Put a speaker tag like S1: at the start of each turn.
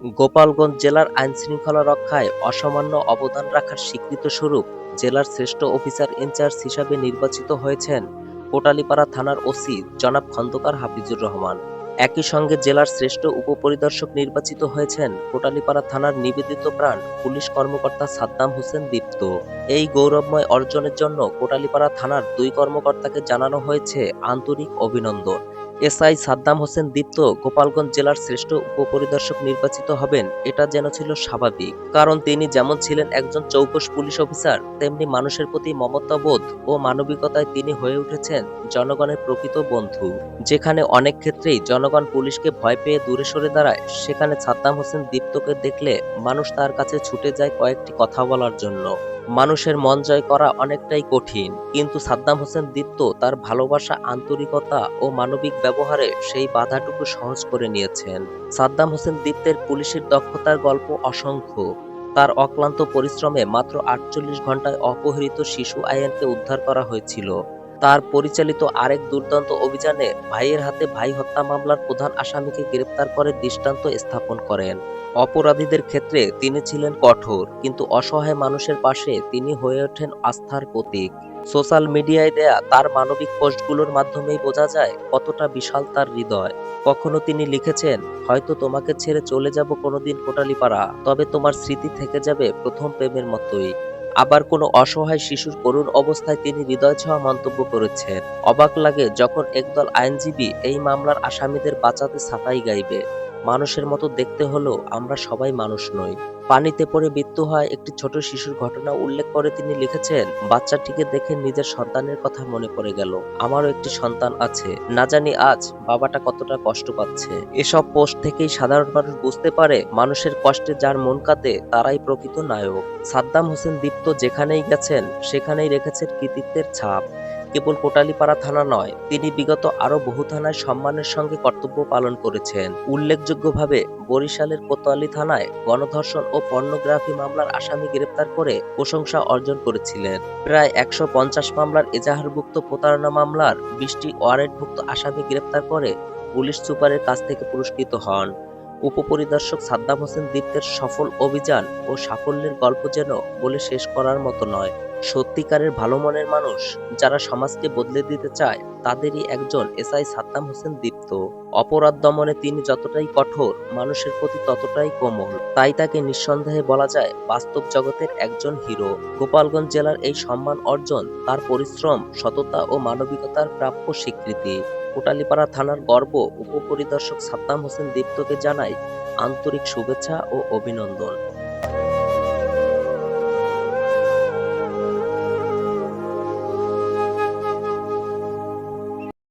S1: গোপালগঞ্জ জেলার আইনশৃঙ্খলা রক্ষায় অসামান্য অবদান রাখার স্বীকৃত স্বরূপ জেলার শ্রেষ্ঠ অফিসার ইনচার্জ হিসাবে নির্বাচিত হয়েছেন কোটালীপাড়া থানার ওসি জনাব খন্দকার হাফিজুর রহমান। একই সঙ্গে জেলার শ্রেষ্ঠ উপপরিদর্শক নির্বাচিত হয়েছেন কোটালীপাড়া থানার নিবেদিত প্রাণ পুলিশ কর্মকর্তা সাদ্দাম হোসেন দীপ্ত। এই গৌরবময় অর্জনের জন্য কোটালীপাড়া থানার দুই কর্মকর্তাকে জানানো হয়েছে আন্তরিক অভিনন্দন। এসআই সাদ্দাম হোসেন দীপ্ত গোপালগঞ্জ জেলার শ্রেষ্ঠ উপপরিদর্শক নির্বাচিত হবেন। এটা যেন ছিল স্বাভাবিক। কারণ তিনি যেমন ছিলেন একজন চৌকস পুলিশ অফিসার, তেমনি মানুষের প্রতি মমতাবোধ ও মানবিকতায় তিনি হয়ে উঠেছেন জনগণের প্রকৃত বন্ধু। যেখানে অনেক ক্ষেত্রেই জনগণ পুলিশকে ভয় পেয়ে দূরে সরে দাঁড়ায়, সেখানে সাদ্দাম হোসেন দীপ্তকে দেখলে মানুষ তার কাছে ছুটে যায় কয়েকটি কথা বলার জন্য। মানুষের মন জয় করা অনেকটাই কঠিন। কিন্তু সাদ্দাম হোসেন দীপ্ত তার ভালোবাসা, আন্তরিকতা ও মানবিক ব্যবহারে সেই বাধাটুকু সহজ করে নিয়েছেন। সাদ্দাম হোসেন দীপ্তের পুলিশের দক্ষতার গল্প অসংখ্য। তার অক্লান্ত পরিশ্রমে মাত্র আটচল্লিশ ঘন্টায় অপহৃত শিশু আয়ানকে উদ্ধার করা হয়েছিল। তার পরিচালিত আরেক দুর্দান্ত অভিযানে ভাইয়ের হাতে ভাই হত্যা মামলার প্রধান আসামিকে গ্রেপ্তার করে দৃষ্টান্ত স্থাপন করেন। অপরাধীদের ক্ষেত্রে তিনি ছিলেন কঠোর, কিন্তু অসহায় মানুষের পাশে তিনি হয়ে ওঠেন আস্থার প্রতীক। সোশ্যাল মিডিয়ায় দেয়া তার মানবিক পোস্টগুলোর মাধ্যমেই বোঝা যায় কতটা বিশাল তার হৃদয়। কখনো তিনি লিখেছেন, হয়তো তোমাকে ছেড়ে চলে যাব কোনোদিন কোটালিপাড়া, তবে তোমার স্মৃতি থেকে যাবে প্রথম প্রেমের মতোই। আবার কোনো অসহায় শিশুর করুণ অবস্থায় তিনি হৃদয় ছোঁয়া মন্তব্য করেছেন। অবাক লাগে যখন একদল আইনজীবী এই মামলার আসামিদের বাঁচাতে সাফাই গাইবে। মানুষের মতো দেখতে হলেও আমরা সবাই মানুষ নই। পানিতে পড়ে মৃত্যু হয় একটি ছোট শিশুর ঘটনা উল্লেখ করে তিনি লিখেছেন, বাচ্চাটিকে দেখে নিজের সন্তানের কথা মনে পড়ে গেল। আমারও একটি সন্তান আছে। না জানি আজ বাবাটা কতটা কষ্ট পাচ্ছে। এসব পোস্ট থেকেই সাধারণ মানুষ বুঝতে পারে, মানুষের কষ্টে যার মন কাঁদে তারাই প্রকৃত নায়ক। সাদ্দাম হোসেন দীপ্ত যেখানেই গেছেন, সেখানেই রেখেছেন কৃতিত্বের ছাপ। কেবল কোটালীপাড়া থানা নয়, তিনি বিগত আরও বহু থানায় সম্মানের সঙ্গে কর্তব্য পালন করেছেন। উল্লেখযোগ্যভাবে, বরিশালের কোতোয়ালি থানায় গণধর্ষণ ও পর্নোগ্রাফি মামলার আসামি গ্রেপ্তার করে প্রশংসা অর্জন করেছিলেন। প্রায় একশো পঞ্চাশ মামলার এজাহারভুক্ত প্রতারণা মামলার বিশটি ওয়ারেন্টভুক্ত আসামি গ্রেপ্তার করে পুলিশ সুপারের কাছ থেকে পুরস্কৃত হন। উপপরিদর্শক সাদ্দাম হোসেন দীপ্তের সফল অভিযান ও সাফল্যের গল্প যেন বলে শেষ করার মতো নয়। সত্যিকারের ভালো মনের মানুষ যারা সমাজকে বদলে দিতে চায়, তাদেরই একজন এসআই সাদ্দাম হোসেন দীপ্ত। অপরাধ দমনে তিনি যতটাই কঠোর, মানুষের প্রতি ততটাই কোমল। তাই তাকে নিঃসন্দেহে বলা যায় বাস্তব জগতের একজন হিরো। গোপালগঞ্জ জেলার এই সম্মান অর্জন, তার পরিশ্রম, সততা ও মানবিকতার প্রাপ্য স্বীকৃতি। কোটালীপাড়া থানার গর্ব উপপরিদর্শক সাদ্দাম হোসেন দীপ্তকে জানায় আন্তরিক শুভেচ্ছা ও অভিনন্দন।